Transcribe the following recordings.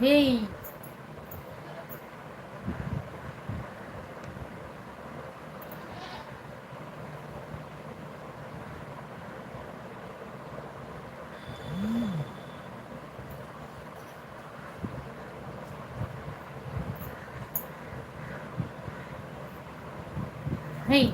Hey hey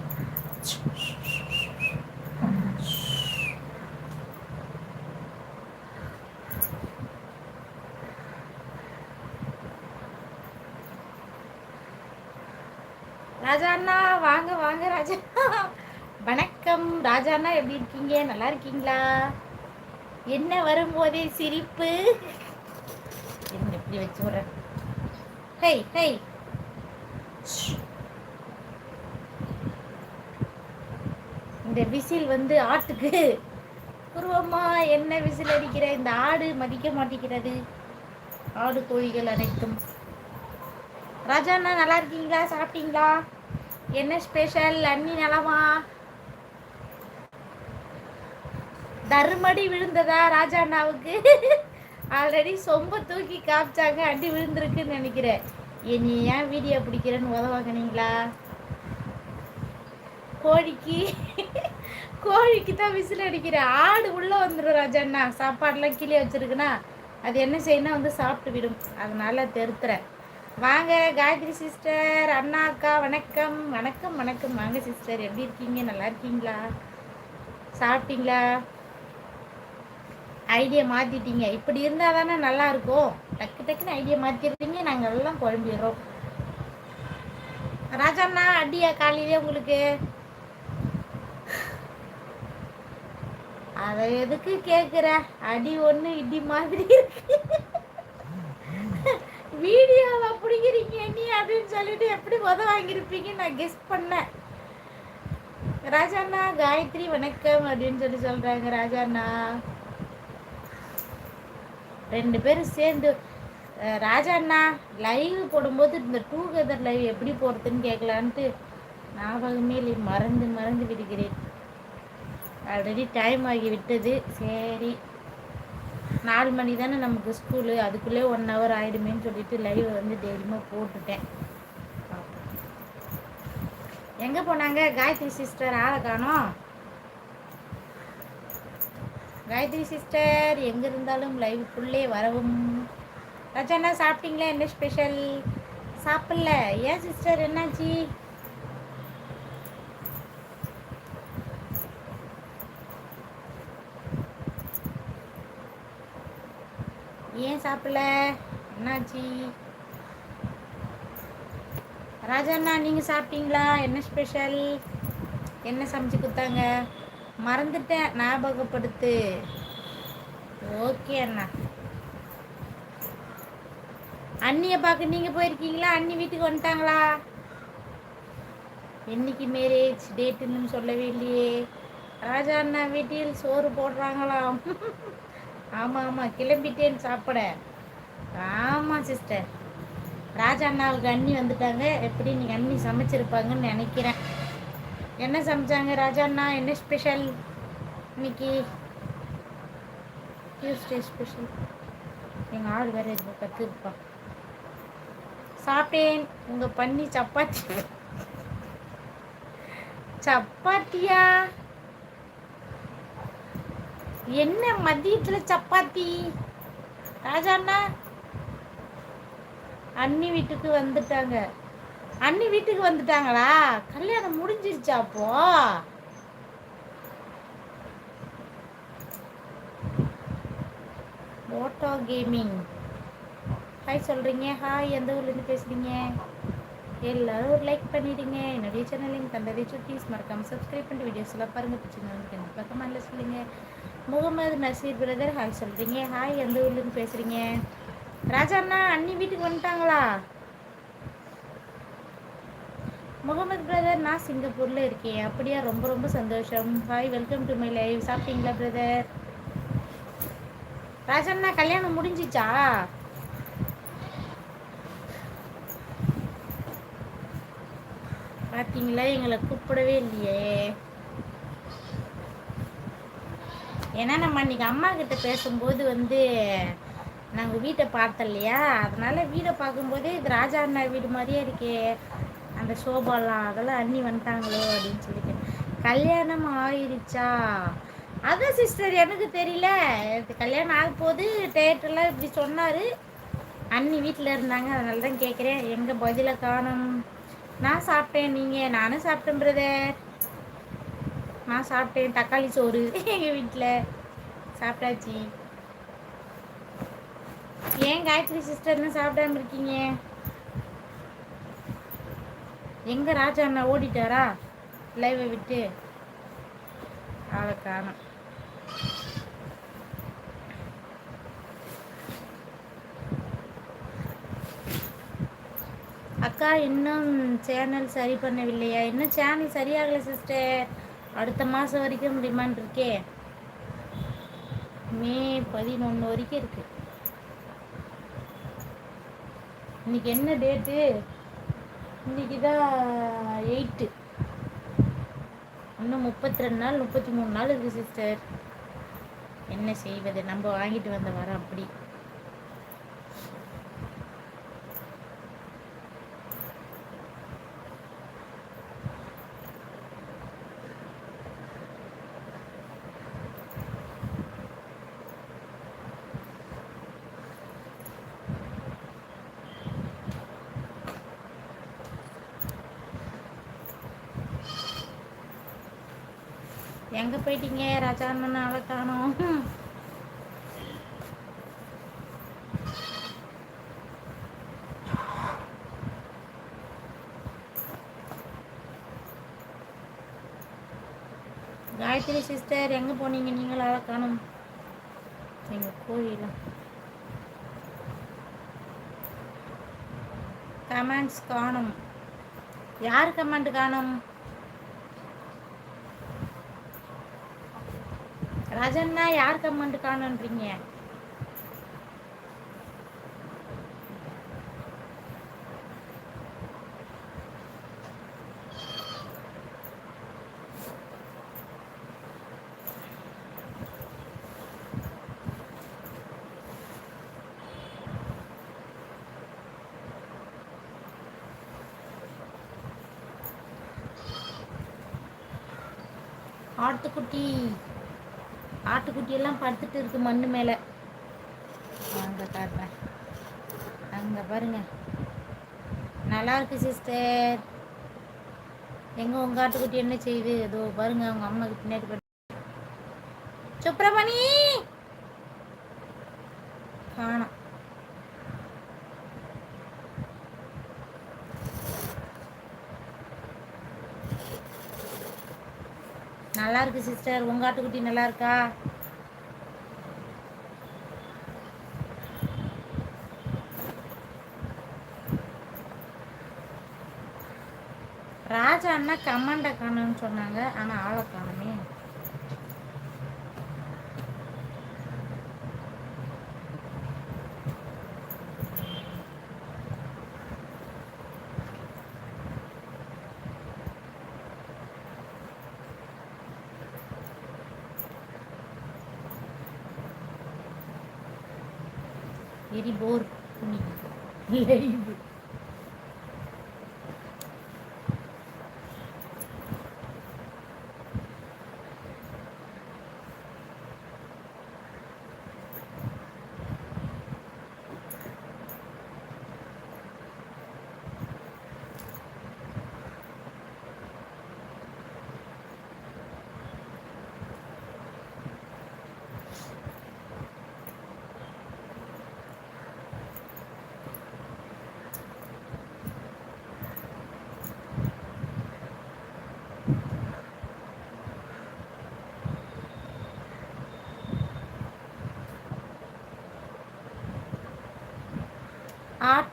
ராஜா அண்ணா வாங்க வாங்க ராஜா ராஜாண்ணா ராஜா அண்ணா எப்படி இருக்கீங்க? நல்லா இருக்கீங்களா? என்ன வரும்போதே சிரிப்பு? என்ன இப்படி வச்சு விடுறேன். Hey hey. இந்த விசில் வந்து ஆட்டுக்கு. குருவம்மா என்ன விசில் அடிக்கிற? இந்த ஆடு மதிக்க மாட்டேங்கிறது. ஆடு கோழிகள் அனைத்தும். ராஜா அண்ணா நல்லா இருக்கீங்களா? சாப்பிட்டீங்களா? என்ன ஸ்பெஷல் அண்ணி நலமா? தருமடி விழுந்ததா ராஜா அண்ணாவுக்கு ஆல்ரெடி சொம்ப தூக்கி காமிச்சாங்க அடி விழுந்திருக்குன்னு நினைக்கிறேன். இனி ஏன் வீடியோ பிடிக்கிறேன்னு உதவாங்கினீங்களா கோழிக்கு கோழிக்கு தான் விசில் அடிக்கிறேன் ஆடு உள்ளே வந்துடும் ராஜாண்ணா. சாப்பாடெலாம் கீழே வச்சிருக்குன்னா அது என்ன செய்யணும் வந்து சாப்பிட்டு விடும். அதனால தெருத்துறேன். வாங்க காயத்ரி சிஸ்டர் அண்ணா அக்கா வணக்கம். வணக்கம் வணக்கம். வாங்க சிஸ்டர். எப்படி இருக்கீங்க? நல்லா இருக்கீங்களா? சாப்பிட்டீங்களா? ஐடியா மாற்றிட்டீங்க இப்படி இருந்தால் தானே நல்லா இருக்கும் டக்கு டக்குன்னு ஐடியா மாற்றிடுறீங்க நாங்கள் எல்லாம் குழம்பிடுறோம். ராஜாண்ணா அடியா காலையிலே உங்களுக்கு? அதை எதுக்கு கேட்குற அடி ஒன்று இடி மாதிரி இருக்கு. வீடியோவை பிடிக்கிறீங்க நீ அப்படின்னு சொல்லிட்டு எப்படி உத வாங்கியிருப்பீங்க நான் கெஸ்ட் பண்ணேன். ராஜாண்ணா காயத்ரி வணக்கம் அப்படின்னு சொல்லி சொல்கிறாங்க ராஜாண்ணா. ரெண்டு பேரும் சேர்ந்து ராஜாண்ணா லைவ் போடும்போது இந்த டூ கெதர் லைவ் எப்படி போடுறதுன்னு கேட்கலான்ட்டு ஞாபகமே இல்லை. மறந்து மறந்து விடுகிறேன். ஆல்ரெடி டைம் ஆகி விட்டது சரி. நாலு மணி தானே நமக்கு ஸ்கூலு அதுக்குள்ளே ஒன் ஹவர் ஆகிடுமேன்னு சொல்லிட்டு லைவ் வந்து டெய்லியுமே போட்டுட்டேன். எங்கே போனாங்க? காயத்ரி சிஸ்டர் ஆளை காணோம். காயத்ரி சிஸ்டர் எங்கே இருந்தாலும் லைவுக்குள்ளே வரவும். ரச்சனா சாப்பிட்டீங்களா? என்ன ஸ்பெஷல் சாப்பிடல. ஏன் சிஸ்டர் என்னாச்சு? ஏன் சாப்பிடல? என்னாச்சு? ராஜண்ணா நீங்கள் சாப்பிட்டீங்களா? என்ன ஸ்பெஷல் என்ன சமைச்சு கொடுத்தாங்க? மறந்துட்டேன். ஞாபகப்படுத்து. ஓகே அண்ணா. அண்ணியை பார்க்க நீங்கள் போயிருக்கீங்களா? அண்ணி வீட்டுக்கு வந்துட்டாங்களா? என்னைக்கு மேரேஜ் டேட்டுன்னு சொல்லவே இல்லையே. ராஜா அண்ணா வீட்டில் சோறு போடுறாங்களாம் ஆமாம் ஆமாம் கிளம்பிட்டேன்னு சாப்பிட. ஆமாம் சிஸ்டர் ராஜா அண்ணாவுக்கு அண்ணி வந்துட்டாங்க. எப்படி நீங்கள் அண்ணி சமைச்சிருப்பாங்கன்னு நினைக்கிறேன். என்ன சமைச்சாங்க ராஜா அண்ணா என்ன ஸ்பெஷல் இன்னைக்கு டியூஸ்டே ஸ்பெஷல் எங்கள் ஆள் வேறு இருக்கு கற்றுருப்பா சாப்பிட்டேன். உங்கள் பண்ணி சப்பாத்தி. சப்பாத்தியா? என்ன மதியத்தில் சப்பாத்தி? ராஜாண்ணா? அண்ணி வீட்டுக்கு வந்துட்டாங்க. அண்ணி வீட்டுக்கு வந்துட்டாங்களா? கல்யாணம் முடிஞ்சிருச்சா அப்போ? ஓட்டோ கேமிங் ஹாய் சொல்கிறீங்க ஹாய் எந்த ஊர்லேருந்து பேசுகிறீங்க எல்லாரும் ஒரு லைக் பண்ணிடுங்க. என்னுடைய சேனலிங் தந்ததை சுட்டீஸ் மறக்காமல் சப்ஸ்கிரைப் பண்ணிட்டு வீடியோஸ் எல்லாம் பாருங்கள் பிடிச்சிங்க கண்டிப்பாக இல்லை சொல்லுங்கள் முகமது நசீர் பிரதர் ஹாய் சொல்கிறீங்க ஹாய் எந்த ஊர்லேருந்து பேசுகிறீங்க ராஜா அண்ணா அண்ணி வீட்டுக்கு வந்துட்டாங்களா? முகமது பிரதர் நான் சிங்கப்பூரில் இருக்கேன். அப்படியா? ரொம்ப ரொம்ப சந்தோஷம். Hi welcome to my live சாப்பிட்டீங்களா பிரதர் ராஜண்ணா கல்யாணம் முடிஞ்சிச்சா? பார்த்தீங்களா எங்களை கூப்பிடவே இல்லையே. ஏன்னா நம்ம அன்றைக்கி அம்மா கிட்ட பேசும்போது வந்து நாங்கள் வீட்டை பார்த்தோம் இல்லையா? அதனால வீடை பார்க்கும்போதே இது ராஜா அண்ணா வீடு மாதிரியே இருக்கே. அந்த சோபாலாம் அதெல்லாம் அண்ணி வந்துட்டாங்களோ அப்படின்னு சொல்லிட்டு. கல்யாணம் ஆயிடுச்சா? அதான் சிஸ்டர் எனக்கு தெரியல. கல்யாணம் ஆக போது டேட்டெல்லாம் இப்படி சொன்னார். அண்ணி வீட்டில் இருந்தாங்க அதனால தான் கேட்குறேன் எங்கே பதில காணும்? நான் சாப்பிட்டேன் நீங்கள் நானும் சாப்பிட்டேன் பிரதர் நான் சாப்பிட்டேன் தக்காளி சோறு. எங்கள் வீட்டில் சாப்பிட்டாச்சு. ஏன் காயத்ரி சிஸ்டர்னு சாப்பிடாம இருக்கீங்க? எங்க ராஜா அண்ணா ஓடிட்டாரா? லைவை விட்டு. ஆளை காணும். அக்கா இன்னும் சேனல் சரி பண்ணவில்லையா? இன்னும் சேனல் சரியாகலை சிஸ்டர் அடுத்த மாதம் வரைக்கும் டிமாண்ட் இருக்கே. மே பதினொன்று வரைக்கும் இருக்குது இன்னைக்கு என்ன டேட்டு இன்னைக்கு தான் எயிட்டு இன்னும் முப்பத்தி ரெண்டு நாள் முப்பத்தி மூணு நாள் இருக்குது சிஸ்டர் என்ன செய்வது? நம்ம வாங்கிட்டு வந்த வரோம் அப்படி. எங்கே போயிட்டீங்க? ராஜா அண்ணன் ஆளை காணோம் காயத்ரி சிஸ்டர் எங்கே போனீங்க? நீங்கள் ஆளை காணும். எங்கள் கோயில. கமெண்ட்ஸ் காணும். யார் கமெண்ட் காணும்? ரஜன்னா யார் கமெண்ட் காணுன்றீங்க? ஆட்டுக்குட்டி. ஆட்டுக்குட்டியெல்லாம் படுத்துட்டு இருக்கு மண்ணு மேலே. அங்கே காட்டுறேன் அங்கே பாருங்க. நல்லா இருக்கு சிஸ்டர் எங்க உங்க ஆட்டுக்குட்டி என்ன செய்யுது? ஏதோ பாருங்க அவங்க அம்மாக்கு பின்னாடி சுப்பிரமணி காணும் நல்லா இருக்கு சிஸ்டர் உங்க ஆட்டுக்குட்டி நல்லா இருக்கா ராஜா அண்ணா கமாண்ட காணும்னு சொன்னாங்க ஆனா ஆளை காணுமே. வெரி போர் லைவ்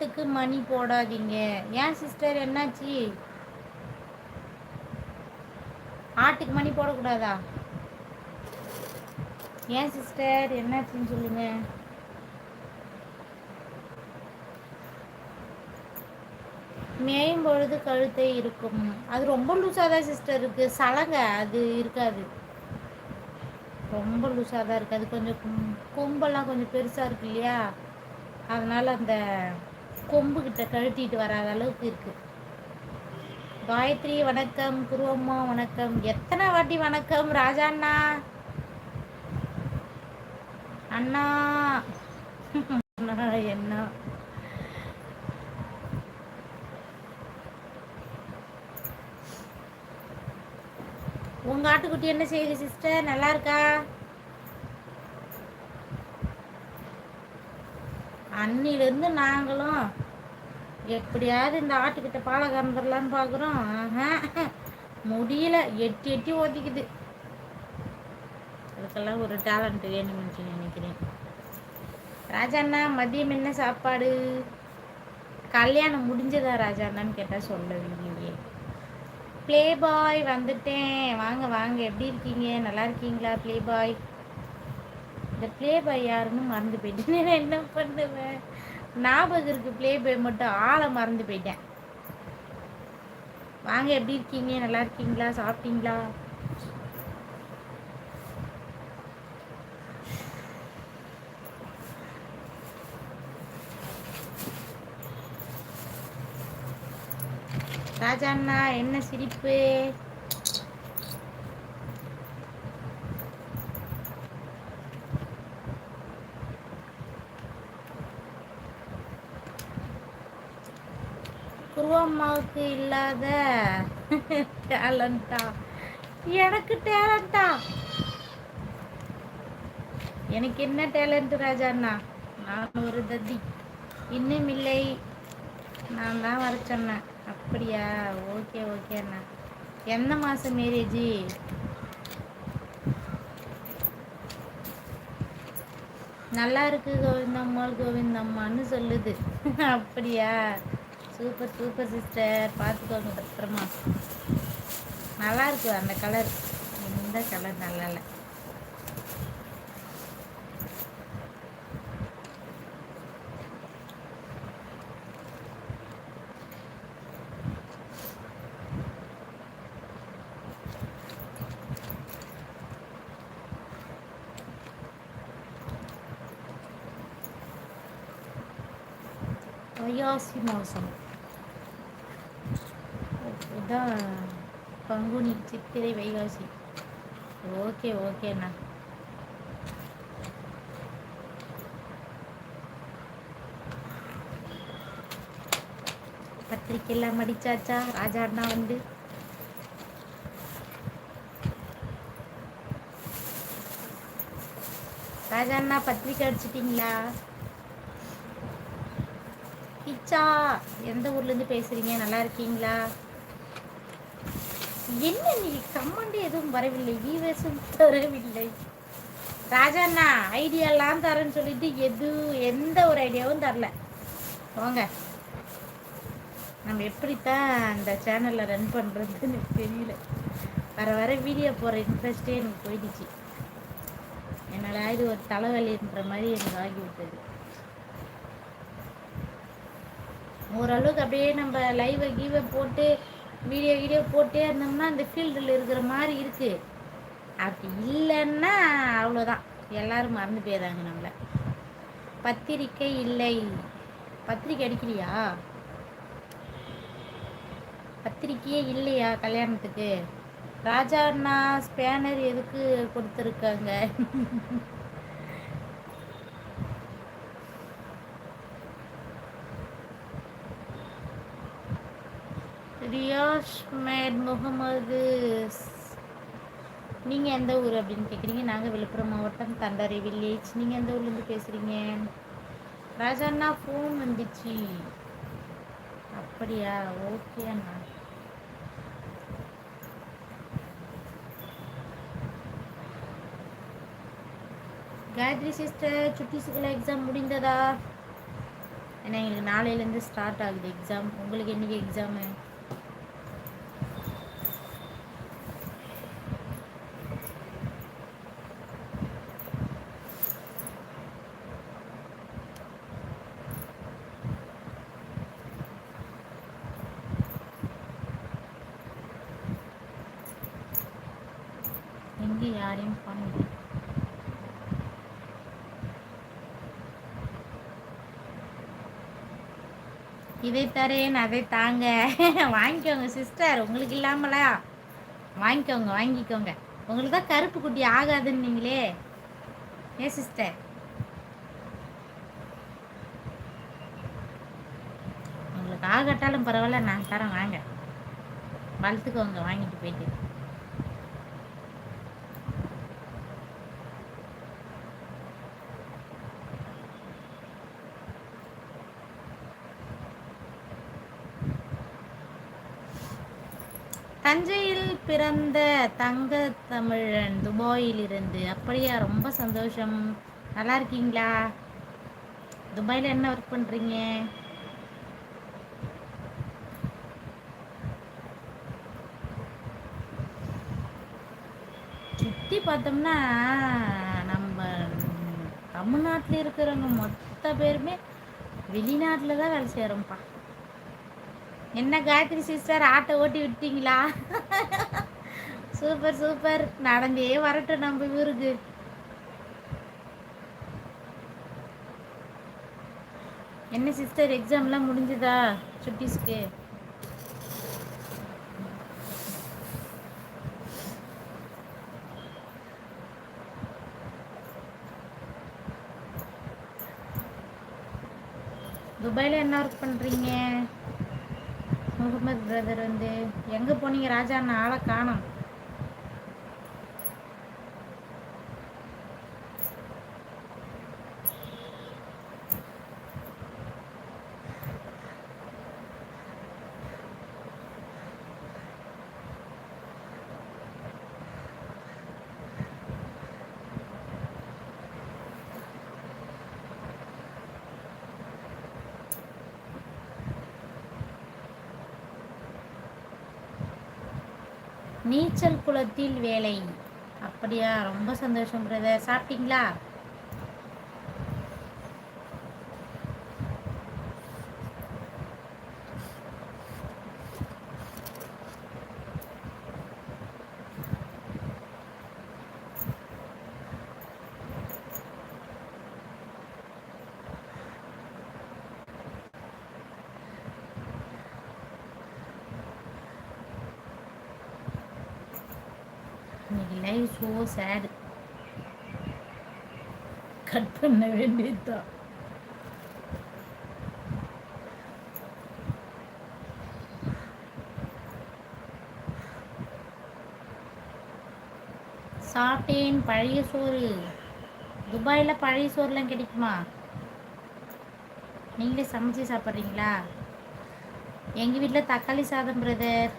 ஆட்டுக்கு மணி போடாதீங்க. ஏன் சிஸ்டர் என்னாச்சு? ஆட்டுக்கு மணி போடக்கூடாதா? ஏன் சிஸ்டர் என்னாச்சுன்னு சொல்லுங்க. மேயும் பொழுது கழுத்தை இருக்கும். அது ரொம்ப லூஸாக தான் சிஸ்டர் இருக்கு. சலங்க அது இருக்காது. ரொம்ப லூஸாக தான் இருக்குது அது கொஞ்சம் கும்பெல்லாம் கொஞ்சம் பெருசாக இருக்கு இல்லையா? அதனால் அந்த கொம்பு கிட்ட வராத அளவுக்கு இருக்குது காயத்ரி வணக்கம். குருவம்மா வணக்கம். எத்தனை வாட்டி வணக்கம் ராஜா அண்ணா? அண்ணா. என்ன உங்க ஆட்டுக்குட்டி என்ன செய்யுது சிஸ்டர் நல்லா இருக்கா? அன்னிலேருந்து நாங்களும் எப்படியாவது இந்த ஆட்டுக்கிட்ட பாலை கறந்துடலான்னு பார்க்குறோம் முடியல. எட்டி எட்டி ஒதிக்குது அதுக்கெல்லாம் ஒரு டேலண்ட் வேணும்னு நினைக்கிறேன். ராஜாண்ணா மதியம் என்ன சாப்பாடு? கல்யாணம் முடிஞ்சதா ராஜாண்ணான்னு கேட்டால் சொல்லவில்லையே ப்ளே பாய் வந்துட்டேன். வாங்க வாங்க. எப்படி இருக்கீங்க? நல்லா இருக்கீங்களா ப்ளே பாய் இந்த ப்ளே பாய் யாருன்னு மறந்து போயிட்டேன். என்ன பண்ணுவேன்? ஞாபகம் இருக்கு ப்ளே பாய் மட்டும் ஆளை மறந்து போயிட்டேன். வாங்க எப்படி இருக்கீங்க? நல்லா இருக்கீங்களா? சாப்பிட்டீங்களா? ராஜா அண்ணா என்ன சிரிப்பு? அம்மாவுக்கு இல்லாத டேலண்டா எனக்கு டேலண்டா எனக்கு என்ன டேலண்ட் ராஜாண்ணா? நான் ஒரு தத்தி இன்னும் இல்லை. நான் தான் வர சொன்னேன். அப்படியா? ஓகே ஓகே அண்ணா. எந்த மாதம் மேரேஜி நல்லா இருக்கு கோவிந்தம்மாள் கோவிந்தம்மான்னு சொல்லுது. அப்படியா? சூப்பர் சூப்பர் சிஸ்டர் பார்த்துக்கோங்க பத்திரமா. நல்லா இருக்கு அந்த கலர் இந்த கலர் நல்லா இல்லை. வைகாசி மாதம் இதான் பங்குனி சித்திரை வைகாசி. ஓகே ஓகேண்ணா பத்திரிக்கையெல்லாம் மடிச்சாச்சா? ராஜா அண்ணா வந்து? ராஜா அண்ணா பத்திரிக்கை அடிச்சிட்டிங்களா? கிச்சா எந்த ஊர்லேருந்து பேசுகிறீங்க நல்லா இருக்கீங்களா? என்ன நீ கமெண்ட் எதுவும் வரவில்லை? வீவர்ஸும் தரவில்லை. ராஜாண்ணா ஐடியாலாம் தரேன்னு சொல்லிட்டு எது எந்த ஒரு ஐடியாவும் தரல. போங்க. நம்ம எப்படித்தான் அந்த சேனலில் ரன் பண்ணுறதுன்னு எனக்கு தெரியல. வர வர வீடியோ போகிற இன்ட்ரெஸ்டே எனக்கு போயிடுச்சு. என்னால் இது ஒரு தலைவலின்ற மாதிரி எனக்கு ஆகிவிட்டது. ஓரளவுக்கு அப்படியே நம்ம லைவை கீவை போட்டு வீடியோ வீடியோ போட்டே இருந்தோம்னா அந்த ஃபீல்டில் இருக்கிற மாதிரி இருக்குது அப்படி இல்லைன்னா அவ்வளோதான் எல்லோரும் மறந்து போயிடுறாங்க நம்மளை. பத்திரிக்கை இல்லை. பத்திரிக்கை அடிக்கலையா? பத்திரிக்கையே இல்லையா கல்யாணத்துக்கு? ராஜா அண்ணா ஸ்பேனர் எதுக்கு கொடுத்துருக்காங்க? ரியாஷ் மேட் முகமது நீங்கள் எந்த ஊர் அப்படின்னு கேட்குறீங்க நாங்கள் விழுப்புரம் மாவட்டம் தண்டரை வில்லேஜ் நீங்கள் எந்த ஊர்லேருந்து பேசுகிறீங்க ராஜாண்ணா ஃபோன் வந்துச்சு. அப்படியா? ஓகே அண்ணா. காயத்ரி சிஸ்டர் சுட்டிஸுக்குள்ள எக்ஸாம் முடிந்ததா? ஏன்னா எங்களுக்கு நாளையிலேருந்து ஸ்டார்ட் ஆகுது எக்ஸாம் உங்களுக்கு என்றைக்கு எக்ஸாமு இதை தரேன் அதை தாங்க. வாங்கிக்கோங்க சிஸ்டர் உங்களுக்கு இல்லாமலா? வாங்கிக்கோங்க வாங்கிக்கோங்க. உங்களுக்கு தான் கருப்பு குட்டி ஆகாதுன்னீங்களே ஏ சிஸ்டர் உங்களுக்கு ஆகட்டாலும் பரவாயில்ல நான் தரேன். வாங்க. வளர்த்துக்கோங்க வாங்கிட்டு போயிட்டு. தஞ்சையில் பிறந்த தங்க தமிழன் துபாயில் இருந்து அப்படியா ரொம்ப சந்தோஷம். நல்லா இருக்கீங்களா? துபாயில் என்ன ஒர்க் பண்ணுறீங்க சுற்றி பார்த்தோம்னா நம்ம தமிழ்நாட்டில் இருக்கிறவங்க மொத்த பேருமே வெளிநாட்டில் தான் வேலை செய்கிறோம்ப்பா என்ன காயத்ரி சிஸ்டர் ஆட்டை ஓட்டி விட்டீங்களா சூப்பர் சூப்பர் நடந்தே வரட்டும் நம்ம ஊருக்கு. என்ன சிஸ்டர் எக்ஸாம்லாம் முடிஞ்சுதா? சுட்டிஸ்க்கு துபாயில் என்ன ஒர்க் பண்ணுறீங்க முகமது பிரதர் வந்து எங்கே போனீங்க ராஜா? நான் ஆளை காணோம். நீச்சல் குளத்தில் வேலை. அப்படியா? ரொம்ப சந்தோஷம் பிரதர் சாப்பிட்டீங்களா இன்னைக்கு லைவ் ஸோ சேடு கட் பண்ண வேண்டியதுதான். சாப்பிட்டேன் பழைய சோறு. துபாயில் பழைய சோறுலாம் கிடைக்குமா? நீங்களே சமைச்சு சாப்பிட்றீங்களா? எங்கள் வீட்டில் தக்காளி சாதம் பிரதர்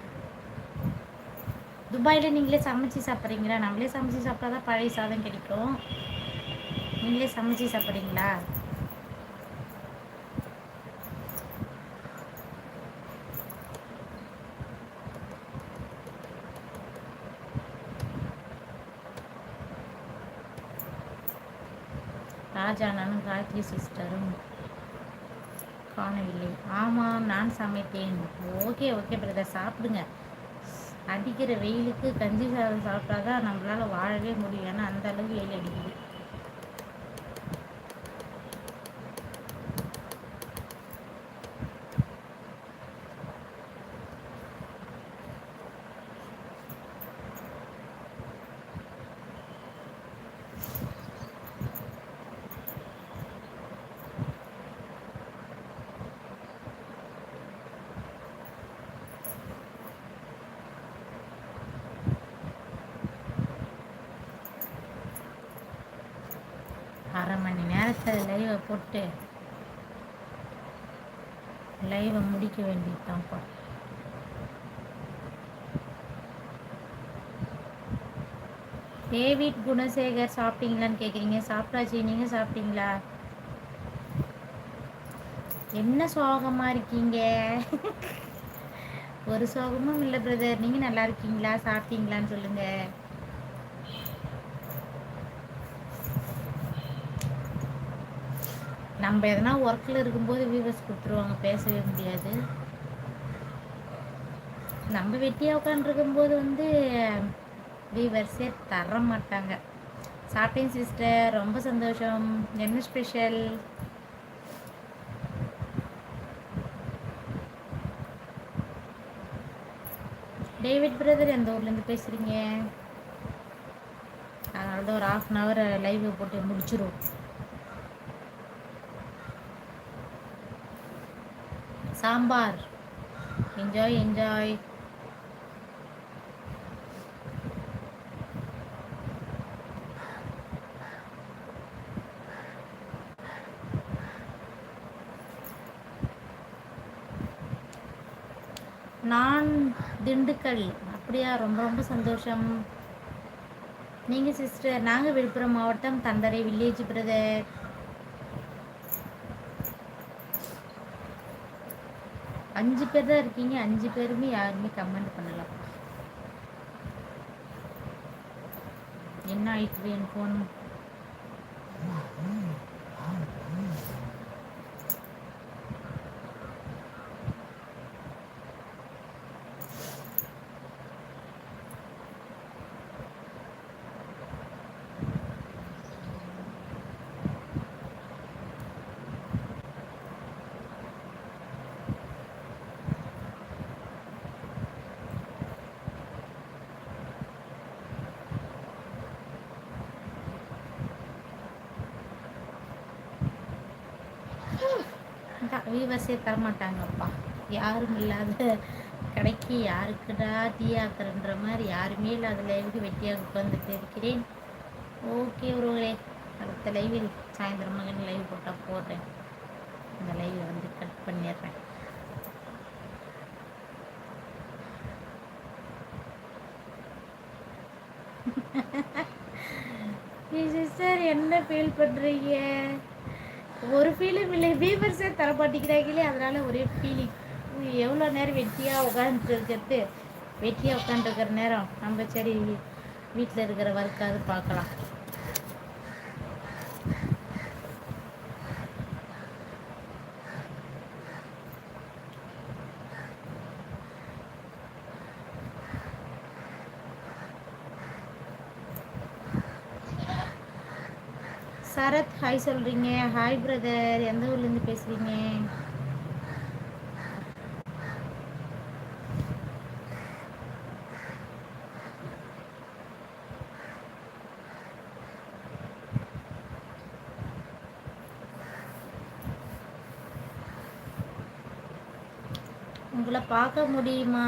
துபாயில் நீங்களே சமைச்சு சாப்பிட்றீங்களா? நம்மளே சமைச்சு சாப்பிட்டா தான் பழைய சாதம் கிடைக்கும். நீங்களே சமைச்சு சாப்பிட்றீங்களா? ராஜா நானும் காயத்ரி சிஸ்டரும் காணவில்லை. ஆமாம் நான் சமைத்தேன். ஓகே ஓகே பிரதர் சாப்பிடுங்க. அடிக்கிற வெயிலுக்கு கஞ்சி சாதம் சாப்பிட்டா தான் நம்மளால் வாழவே முடியும். ஏன்னா அந்த அளவுக்கு வெயில் அடிக்குது. மணி நேரத்தில் லைவை போட்டு லைவை முடிக்க வேண்டியதுதான்ப்பா. டேவிட் குணசேகர் சாப்பிட்டீங்களான்னு கேட்குறீங்க சாப்பிட்டாச்சு. நீங்கள் சாப்பிட்டீங்களா? என்ன சோகமாக இருக்கீங்க? ஒரு சோகமும் இல்லை பிரதர் நீங்கள் நல்லா இருக்கீங்களா? சாப்பிட்டீங்களான்னு சொல்லுங்கள் நம்ம எதனா ஒர்க்கில் இருக்கும்போது வியூவர்ஸ் கொடுத்துருவாங்க பேசவே முடியாது. நம்ம வெட்டியாக உட்காந்துருக்கும்போது வந்து வியூவர்ஸே தர மாட்டாங்க. சாப்பிட்டேன் சிஸ்டர். ரொம்ப சந்தோஷம். என்ன ஸ்பெஷல் டேவிட் பிரதர் எந்த ஊர்லேருந்து பேசுகிறீங்க அதனால தான் ஒரு ஆஃப் அன் அவர் லைவ் போட்டு முடிச்சிருவோம். சாம்பார். என்ஜாய் என்ஜாய் நான் திண்டுக்கல். அப்படியா? ரொம்ப ரொம்ப சந்தோஷம். நீங்கள் சிஸ்டர் நாங்கள் விழுப்புரம் மாவட்டம் தந்தரை வில்லேஜ் பிரதர் அஞ்சு பேர் தான் இருக்கீங்க அஞ்சு பேருமே யாருமே கமெண்ட் பண்ணலாம் என்ன ஆயிட்டு என் ஃபோன் வியூவர்ஸே தரமாட்டாங்கப்பா. யாரும் இல்லாத கடைக்கு யாருக்குடா டீ ஆக்குறன்ற மாதிரி யாருமே இல்லாத லைவுக்கு வெட்டியாக உட்காந்துட்டு இருக்கிறேன். ஓகே ஒருவரே அடுத்த லைவில் சாயந்தரம் மகன் லைவ் போட்டால் போடுறேன். அந்த லைவை வந்து கட் பண்ணிடுறேன். சார் என்ன ஃபீல் பண்ணுறீங்க ஒரு ஃபீலும் இல்லை. வீவர்ஸே தரப்பாட்டிக்கிறாங்களே அதனால ஒரே ஃபீலிங் எவ்வளோ நேரம் வெட்டியாக உட்காந்துட்டு இருக்கிறது வெட்டியாக உட்காந்துருக்கிற நேரம். நம்ம சரி வீட்டில் இருக்கிற ஒர்க்காவது பார்க்கலாம். சரத் ஹாய் சொல்கிறீங்க ஹாய் பிரதர் எந்த ஊர்லேருந்து பேசுகிறீங்க உங்களை பார்க்க முடியுமா?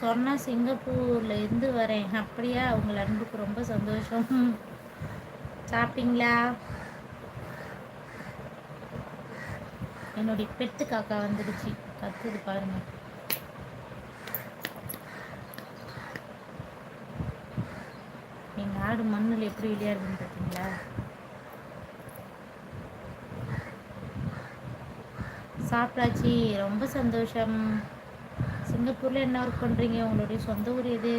சொன்னால் சிங்கப்பூரில் இருந்து வரேன். அப்படியா? உங்களை அன்புக்கு ரொம்ப சந்தோஷம். சாப்பிட்டீங்களா? என்னுடைய பெட்டு காக்கா வந்துடுச்சு. கத்துது பாருங்க. எங்க ஆடு மண்ணில் எப்படி விளையாடுதுன்னு பார்த்தீங்களா சாப்பிட்டாச்சு. ரொம்ப சந்தோஷம். சிங்கப்பூரில் என்ன ஒர்க் பண்ணுறீங்க உங்களுடைய சொந்த ஊர் எது?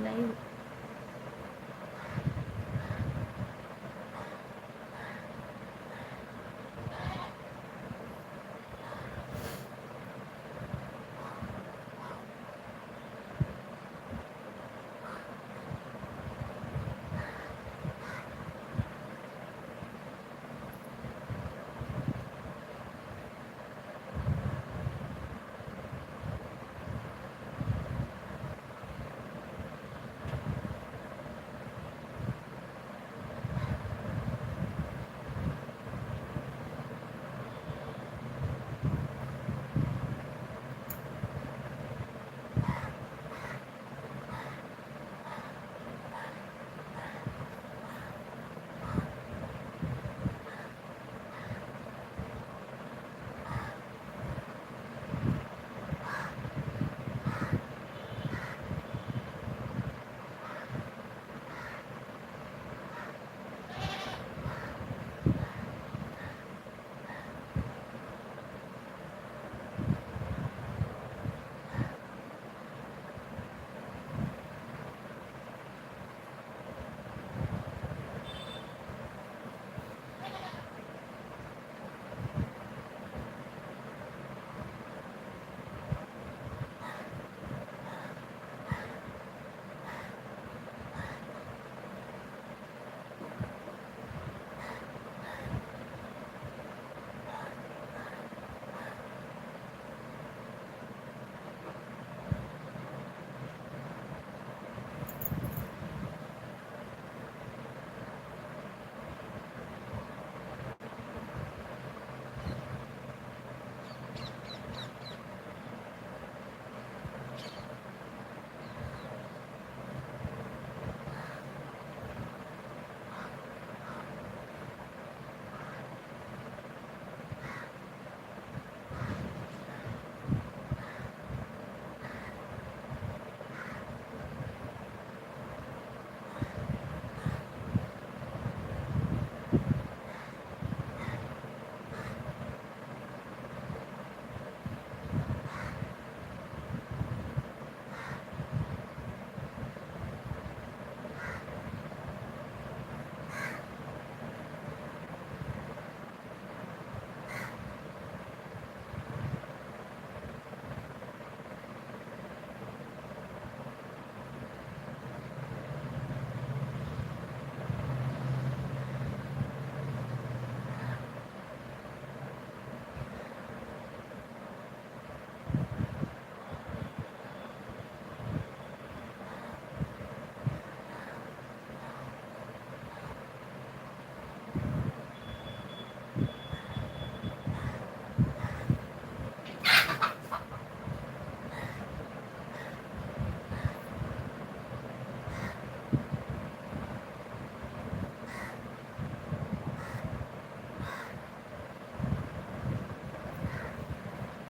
Okay four sir live